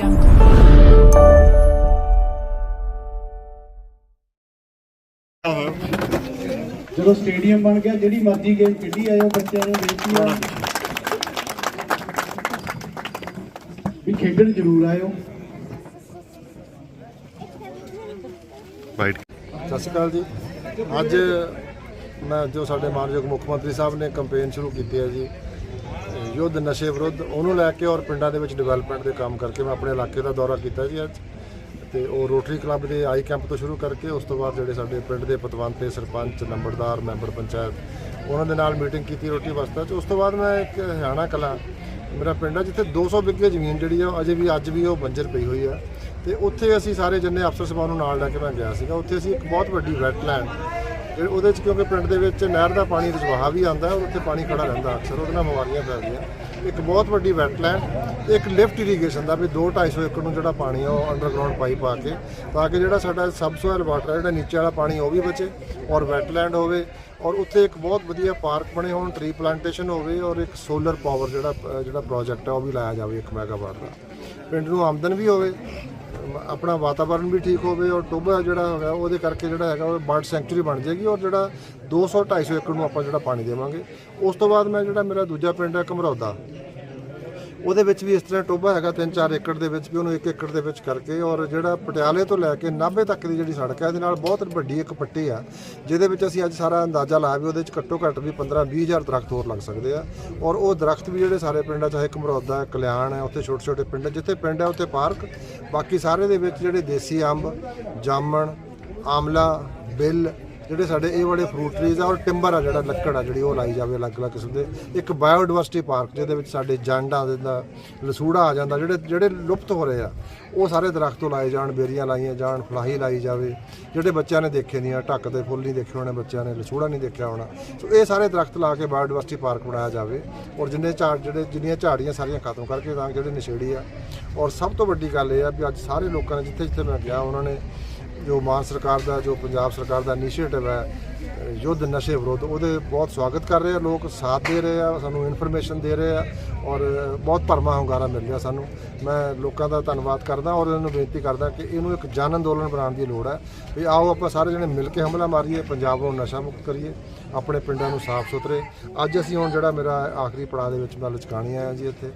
jungle. ਜਦੋਂ stadium ਬਣ ਗਿਆ ਜਿਹੜੀ ਮਰਜ਼ੀ ਗੇਮ ਖੇਡੀ ਆਇਓ ਬੱਚਿਆਂ ਨੂੰ ਬੇਨਤੀ ਆ ਵੀ ਖੇਡਣ ਜ਼ਰੂਰ ਆਇਓ। ਵਾਈਟ ਸਤਿ ਸ਼੍ਰੀ ਅਕਾਲ ਜੀ। ਅੱਜ ਮੈਂ ਜੋ ਸਾਡੇ ਮਾਨਯੋਗ ਮੁੱਖ ਮੰਤਰੀ ਸਾਹਿਬ ਨੇ ਕੈਂਪੇਨ ਸ਼ੁਰੂ ਕੀਤੀ ਹੈ ਜੀ ਯੁੱਧ ਨਸ਼ੇ ਵਿਰੁੱਧ ਉਹਨੂੰ ਲੈ ਕੇ ਔਰ ਪਿੰਡਾਂ ਦੇ ਵਿੱਚ ਡਿਵੈਲਪਮੈਂਟ ਦੇ ਕੰਮ ਕਰਕੇ ਮੈਂ ਆਪਣੇ ਇਲਾਕੇ ਦਾ ਦੌਰਾ ਕੀਤਾ ਜੀ ਅੱਜ। ਤੇ ਉਹ ਰੋਟਰੀ ਕਲੱਬ ਦੇ ਆਈ ਕੈਂਪ ਤੋਂ ਸ਼ੁਰੂ ਕਰਕੇ ਉਸ ਤੋਂ ਬਾਅਦ ਜਿਹੜੇ ਸਾਡੇ ਪਿੰਡ ਦੇ ਪਤਵੰਤੇ ਸਰਪੰਚ, ਨੰਬਰਦਾਰ, ਮੈਂਬਰ ਪੰਚਾਇਤ, ਉਹਨਾਂ ਦੇ ਨਾਲ ਮੀਟਿੰਗ ਕੀਤੀ ਰੋਟੀ ਵਸਤਾ। ਚ ਉਸ ਤੋਂ ਬਾਅਦ ਮੈਂ ਇੱਕ ਹਰਿਆਣਾ ਕਲਾ, ਮੇਰਾ ਪਿੰਡ ਆ ਜਿੱਥੇ 200 ਬਿੱਗੇ ਜ਼ਮੀਨ ਜਿਹੜੀ ਆ ਉਹ ਅਜੇ ਵੀ ਅੱਜ ਵੀ ਉਹ ਬੰਜਰ ਪਈ ਹੋਈ ਆ। ਤੇ ਉੱਥੇ ਅਸੀਂ ਸਾਰੇ ਜਿੰਨੇ ਅਫਸਰ ਸਭਾ ਨੂੰ ਨਾਲ ਲੈ ਕੇ ਮੈਂ ਗਿਆ ਸੀਗਾ। ਉੱਥੇ ਅਸੀਂ ਇੱਕ ਬਹੁਤ ਵੱਡੀ ਵੈਟਲੈਂਡ ਜਿਹੜੇ ਉਹਦੇ ਚ ਕਿਉਂਕਿ ਪਿੰਡ ਦੇ ਵਿੱਚ ਨਹਿਰ ਦਾ ਪਾਣੀ ਰਜਵਾਹਾ ਵੀ ਆਉਂਦਾ ਔਰ ਉੱਥੇ ਪਾਣੀ ਖੜਾ ਰਹਿੰਦਾ ਅਕਸਰ, ਉਹਦੇ ਨਾਲ ਬਿਮਾਰੀਆਂ ਫੈਲਦੀਆਂ। ਇੱਕ ਬਹੁਤ ਵੱਡੀ ਵੈਟਲੈਂਡ ਤੇ ਇੱਕ ਲਿਫਟ ਇਰੀਗੇਸ਼ਨ ਦਾ ਵੀ 2 250 ਏਕੜ ਨੂੰ ਜਿਹੜਾ ਪਾਣੀ ਆ ਉਹ ਅੰਡਰਗਰਾਉਂਡ ਪਾਈਪ ਆ ਕੇ, ਤਾਂ ਕਿ ਜਿਹੜਾ ਸਾਡਾ ਸਬਸੋਇਲ ਵਾਟਰ ਜਿਹੜਾ ਨੀਚੇ ਵਾਲਾ ਪਾਣੀ ਉਹ ਵੀ ਬਚੇ ਔਰ ਵੈਟਲੈਂਡ ਹੋਵੇ ਔਰ ਉੱਥੇ ਇੱਕ ਬਹੁਤ ਵਧੀਆ ਪਾਰਕ ਬਣੇ ਹੋਣ ਟਰੀ ਪਲਾਂਟੇਸ਼ਨ ਹੋਵੇ ਔਰ ਇੱਕ ਸੋਲਰ ਪਾਵਰ ਜਿਹੜਾ ਜਿਹੜਾ ਪ੍ਰੋਜੈਕਟ ਹੈ ਉਹ ਵੀ ਲਾਇਆ ਜਾਵੇ 1 ਮੈਗਾਵਾਟ ਦਾ। ਪਿੰਡ ਨੂੰ ਆਮਦਨ ਵੀ ਹੋਵੇ ਆਪਣਾ ਵਾਤਾਵਰਣ ਵੀ ਠੀਕ ਹੋਵੇ ਔਰ ਟੋਬਾ ਜਿਹੜਾ ਹੈਗਾ ਉਹਦੇ ਕਰਕੇ ਜਿਹੜਾ ਹੈਗਾ ਉਹ ਬਰਡ ਸੈਂਚੁਰੀ ਬਣ ਜਾਏਗੀ ਔਰ ਜਿਹੜਾ 200 250 ਏਕੜ ਨੂੰ ਆਪਾਂ ਜਿਹੜਾ ਪਾਣੀ ਦੇਵਾਂਗੇ। ਉਸ ਤੋਂ ਬਾਅਦ ਮੈਂ ਜਿਹੜਾ ਮੇਰਾ ਦੂਜਾ ਪਿੰਡ ਹੈ ਘਮਰੌਦਾ। ਉਹਦੇ ਵਿੱਚ ਵੀ ਇਸ ਤਰ੍ਹਾਂ ਟੋਬਾ ਹੈਗਾ 3-4 ਏਕੜ ਦੇ ਵਿੱਚ ਵੀ ਉਹਨੂੰ 1 ਏਕੜ ਦੇ ਵਿੱਚ ਕਰਕੇ ਔਰ ਜਿਹੜਾ ਪਟਿਆਲੇ ਤੋਂ ਲੈ ਕੇ ਨਾਭੇ ਤੱਕ ਦੀ ਜਿਹੜੀ ਸੜਕ ਹੈ ਇਹਦੇ ਨਾਲ ਬਹੁਤ ਵੱਡੀ ਇੱਕ ਪੱਟੀ ਆ ਜਿਹਦੇ ਵਿੱਚ ਅਸੀਂ ਅੱਜ ਸਾਰਾ ਅੰਦਾਜ਼ਾ ਲਾਇਆ ਵੀ ਉਹਦੇ ਵਿੱਚ ਘੱਟੋ ਘੱਟ ਵੀ 15-20 ਹਜ਼ਾਰ ਦਰਖਤ ਹੋਰ ਲੱਗ ਸਕਦੇ ਆ। ਔਰ ਉਹ ਦਰਖਤ ਵੀ ਜਿਹੜੇ ਸਾਰੇ ਪਿੰਡਾਂ ਚਾਹੇ ਘਮਰੌਦਾ ਹੈ ਕਲਿਆਣ ਹੈ ਉੱਥੇ ਛੋਟੇ ਛੋਟੇ ਪਿੰਡ ਆ, ਜਿੱਥੇ ਪਿੰਡ ਹੈ ਉੱਥੇ ਪਾਰਕ ਬਾਕੀ ਸਾਰੇ ਦੇ ਵਿੱਚ ਜਿਹੜੇ ਦੇਸੀ ਅੰਬ ਜਾਮਣ ਆਮਲਾ ਬਿੱਲ ਜਿਹੜੇ ਸਾਡੇ ਇਹ ਵਾਲੇ ਫਰੂਟ ਟਰੀਜ਼ ਆ ਔਰ ਟਿੰਬਰ ਆ ਜਿਹੜਾ ਲੱਕੜ ਆ ਜਿਹੜੀ ਉਹ ਲਾਈ ਜਾਵੇ ਅਲੱਗ-ਅਲੱਗ ਕਿਸਮ ਦੇ। ਇੱਕ ਬਾਇਓਡਾਇਵਰਸਿਟੀ ਪਾਰਕ ਜਿਹਦੇ ਵਿੱਚ ਸਾਡੇ ਜੰਡ ਆ, ਜਾਂਦਾ ਲਸੂੜਾ ਆ ਜਾਂਦਾ, ਜਿਹੜੇ ਜਿਹੜੇ ਲੁਪਤ ਹੋ ਰਹੇ ਆ, ਉਹ ਸਾਰੇ ਦਰਖਤੋਂ ਲਾਏ ਜਾਣ, ਬੇਰੀਆਂ ਲਾਈਆਂ ਜਾਣ, ਫਲਾਹੀ ਲਾਈ ਜਾਵੇ। ਜਿਹੜੇ ਬੱਚਿਆਂ ਨੇ ਦੇਖੇ ਨਹੀਂ ਆ, ਢੱਕ ਦੇ ਫੁੱਲ ਨਹੀਂ ਦੇਖੇ ਹੋਣੇ, ਬੱਚਿਆਂ ਨੇ ਲਸੂੜਾ ਨਹੀਂ ਦੇਖਿਆ ਹੋਣਾ। ਸੋ ਇਹ ਸਾਰੇ ਦਰਖਤ ਲਾ ਕੇ ਬਾਇਓਡਿਵਰਸਿਟੀ ਪਾਰਕ ਬਣਾਇਆ ਜਾਵੇ ਔਰ ਜਿੰਨੇ ਝਾੜ ਜਿਹੜੇ ਜਿੰਨੀਆਂ ਝਾੜੀਆਂ ਸਾਰੀਆਂ ਖਤਮ ਕਰਕੇ ਤਾਂ ਜਿਹੜੇ ਨਸ਼ੇੜੀ ਆ। ਔਰ ਸਭ ਤੋਂ ਵੱਡੀ ਗੱਲ ਇਹ ਆ ਵੀ ਅੱਜ ਸਾਰੇ ਲੋਕਾਂ ਨੇ ਜਿੱਥੇ ਜਿੱਥੇ ਮੈਂ ਗਿਆ, ਉਹਨਾਂ ਨੇ ਜੋ ਮਾਨ ਸਰਕਾਰ ਦਾ, ਜੋ ਪੰਜਾਬ ਸਰਕਾਰ ਦਾ ਇਨੀਸ਼ੀਏਟਿਵ ਹੈ, ਯੁੱਧ ਨਸ਼ੇ ਵਿਰੁੱਧ, ਉਹਦੇ ਬਹੁਤ ਸਵਾਗਤ ਕਰ ਰਹੇ ਆ ਲੋਕ, ਸਾਥ ਦੇ ਰਹੇ ਆ, ਸਾਨੂੰ ਇਨਫੋਰਮੇਸ਼ਨ ਦੇ ਰਹੇ ਆ ਔਰ ਬਹੁਤ ਭਰਮਾ ਹੁੰਗਾਰਾ ਮਿਲ ਰਿਹਾ ਸਾਨੂੰ। ਮੈਂ ਲੋਕਾਂ ਦਾ ਧੰਨਵਾਦ ਕਰਦਾ ਔਰ ਇਹਨਾਂ ਨੂੰ ਬੇਨਤੀ ਕਰਦਾ ਕਿ ਇਹਨੂੰ ਇੱਕ ਜਨ ਅੰਦੋਲਨ ਬਣਾਉਣ ਦੀ ਲੋੜ ਹੈ। ਵੀ ਆਓ ਆਪਾਂ ਸਾਰੇ ਜਣੇ ਮਿਲ ਕੇ ਹਮਲਾ ਮਾਰੀਏ, ਪੰਜਾਬ ਨੂੰ ਨਸ਼ਾ ਮੁਕਤ ਕਰੀਏ। ਆਪਣੇ ਪਿੰਡਾਂ ਨੂੰ ਸਾਫ਼ ਸੁਥਰੇ। ਅੱਜ ਅਸੀਂ ਹੁਣ ਜਿਹੜਾ ਮੇਰਾ ਆਖਰੀ ਪੜਾਅ ਦੇ ਵਿੱਚ ਮੈਂ ਲਚਕਾਣੀ ਆਇਆ ਜੀ ਇੱਥੇ।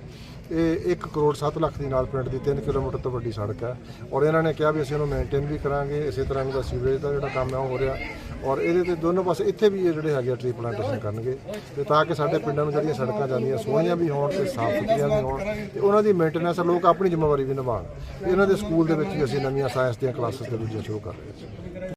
ਇਹ 1 ਕਰੋੜ 7 ਲੱਖ ਦੀ ਨਾਲ ਪਿੰਡ ਦੀ 3 ਕਿਲੋਮੀਟਰ ਤੋਂ ਵੱਡੀ ਸੜਕ ਹੈ। ਔਰ ਇਹਨਾਂ ਨੇ ਕਿਹਾ ਵੀ ਅਸੀਂ ਇਹਨੂੰ ਮੇਨਟੇਨ ਵੀ ਕਰਾਂਗੇ, ਇਸੇ ਤਰ੍ਹਾਂ ਦਾ ਸੀਵਰੇਜ ਦਾ ਜਿਹੜਾ ਕੰਮ ਹੈ ਉਹ ਹੋ ਰਿਹਾ। ਔਰ ਇਹਦੇ ਤੇ ਦੋਨੋਂ ਪਾਸੇ ਇੱਥੇ ਵੀ ਇਹ ਜਿਹੜੇ ਹੈਗੇ ਆ ਟ੍ਰੀ ਪਲਾਂਟੇਸ਼ਨ ਕਰਨਗੇ। ਤੇ ਤਾਂ ਕਿ ਸਾਡੇ ਪਿੰਡਾਂ ਨੂੰ ਜਿਹੜੀਆਂ ਸੜਕਾਂ ਜਾਂਦੀਆਂ, ਸੋਹਣੀਆਂ ਵੀ ਹੋਣ ਤੇ ਸਾਫ਼ ਸੁਥਰੀਆਂ ਵੀ ਹੋਣ ਤੇ ਉਹਨਾਂ ਦੀ ਮੇਨਟੇਨੈਂਸ ਲੋਕ ਆਪਣੀ ਜ਼ਿੰਮੇਵਾਰੀ ਵੀ ਨਿਭਾਉਣ। ਇਹਨਾਂ ਦੇ ਸਕੂਲ ਦੇ ਵਿੱਚ ਵੀ ਅਸੀਂ ਨਵੀਆਂ ਸਾਇੰਸ ਦੀਆਂ ਕਲਾਸਾਂ ਤੇ ਦੂਜੀਆਂ ਸ਼ੁਰੂ ਕਰ ਰਹੇ ਹਾਂ।